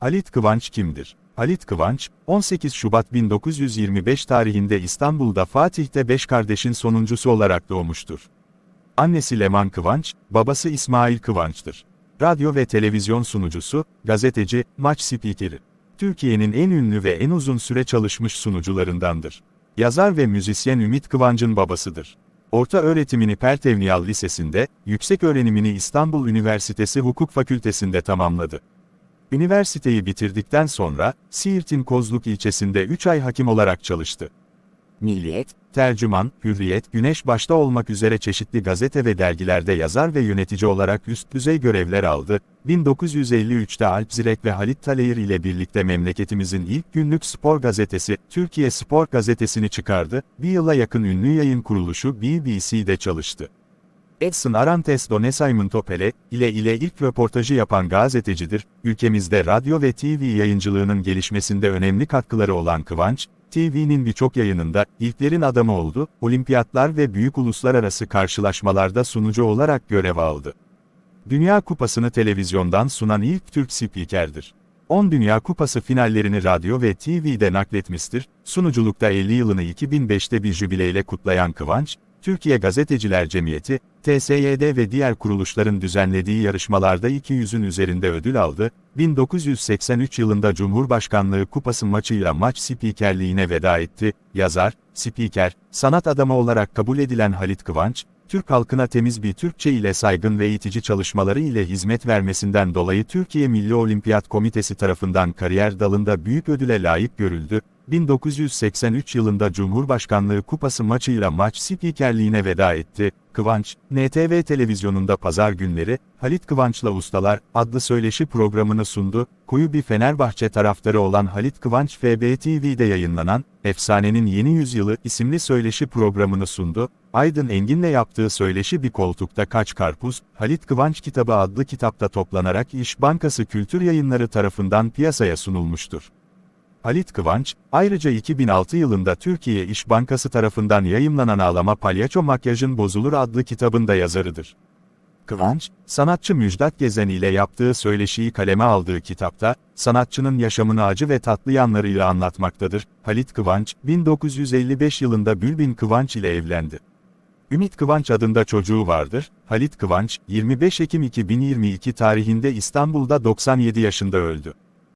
Halit Kıvanç kimdir? Halit Kıvanç, 18 Şubat 1925 tarihinde İstanbul'da Fatih'te beş kardeşin sonuncusu olarak doğmuştur. Annesi Leman Kıvanç, babası İsmail Kıvanç'tır. Radyo ve televizyon sunucusu, gazeteci, maç spikeri. Türkiye'nin en ünlü ve en uzun süre çalışmış sunucularındandır. Yazar ve müzisyen Ümit Kıvanç'ın babasıdır. Orta öğretimini Pertevniyal Lisesi'nde, yüksek öğrenimini İstanbul Üniversitesi Hukuk Fakültesi'nde tamamladı. Üniversiteyi bitirdikten sonra, Siirt'in Kozluk ilçesinde 3 ay hakim olarak çalıştı. Milliyet, Tercüman, Hürriyet, Güneş başta olmak üzere çeşitli gazete ve dergilerde yazar ve yönetici olarak üst düzey görevler aldı. 1953'te Alp Zirek ve Halit Taleyir ile birlikte memleketimizin ilk günlük spor gazetesi, Türkiye Spor Gazetesi'ni çıkardı. Bir yıla yakın ünlü yayın kuruluşu BBC'de çalıştı. Edson Arantes do Nascimento Pele, ile ile ilk röportajı yapan gazetecidir. Ülkemizde radyo ve TV yayıncılığının gelişmesinde önemli katkıları olan Kıvanç, TV'nin birçok yayınında ilklerin adamı oldu, olimpiyatlar ve büyük uluslararası karşılaşmalarda sunucu olarak görev aldı. Dünya Kupası'nı televizyondan sunan ilk Türk spikerdir. 10 Dünya Kupası finallerini radyo ve TV'de nakletmiştir. Sunuculukta 50 yılını 2005'te bir jübileyle kutlayan Kıvanç, Türkiye Gazeteciler Cemiyeti, TSYD ve diğer kuruluşların düzenlediği yarışmalarda 200'ün üzerinde ödül aldı. 1983 yılında Cumhurbaşkanlığı Kupası maçıyla maç spikerliğine veda etti. Yazar, spiker, sanat adamı olarak kabul edilen Halit Kıvanç, Türk halkına temiz bir Türkçe ile saygın ve eğitici çalışmaları ile hizmet vermesinden dolayı Türkiye Milli Olimpiyat Komitesi tarafından kariyer dalında büyük ödüle layık görüldü. 1983 yılında Cumhurbaşkanlığı Kupası maçıyla maç spikerliğine veda etti. Kıvanç, NTV televizyonunda pazar günleri, Halit Kıvanç'la Ustalar adlı söyleşi programını sundu. Koyu bir Fenerbahçe taraftarı olan Halit Kıvanç FB TV'de yayınlanan, Efsanenin Yeni Yüzyılı isimli söyleşi programını sundu. Aydın Engin'le yaptığı söyleşi Bir Koltukta Kaç Karpuz, Halit Kıvanç kitabı adlı kitapta toplanarak İş Bankası Kültür Yayınları tarafından piyasaya sunulmuştur. Halit Kıvanç, ayrıca 2006 yılında Türkiye İş Bankası tarafından yayımlanan Ağlama Palyaço Makyajın Bozulur adlı kitabında yazarıdır. Kıvanç, sanatçı Müjdat Gezen ile yaptığı söyleşiyi kaleme aldığı kitapta, sanatçının yaşamını acı ve tatlı yanlarıyla anlatmaktadır. Halit Kıvanç, 1955 yılında Bülbin Kıvanç ile evlendi. Ümit Kıvanç adında çocuğu vardır. Halit Kıvanç, 25 Ekim 2022 tarihinde İstanbul'da 97 yaşında öldü.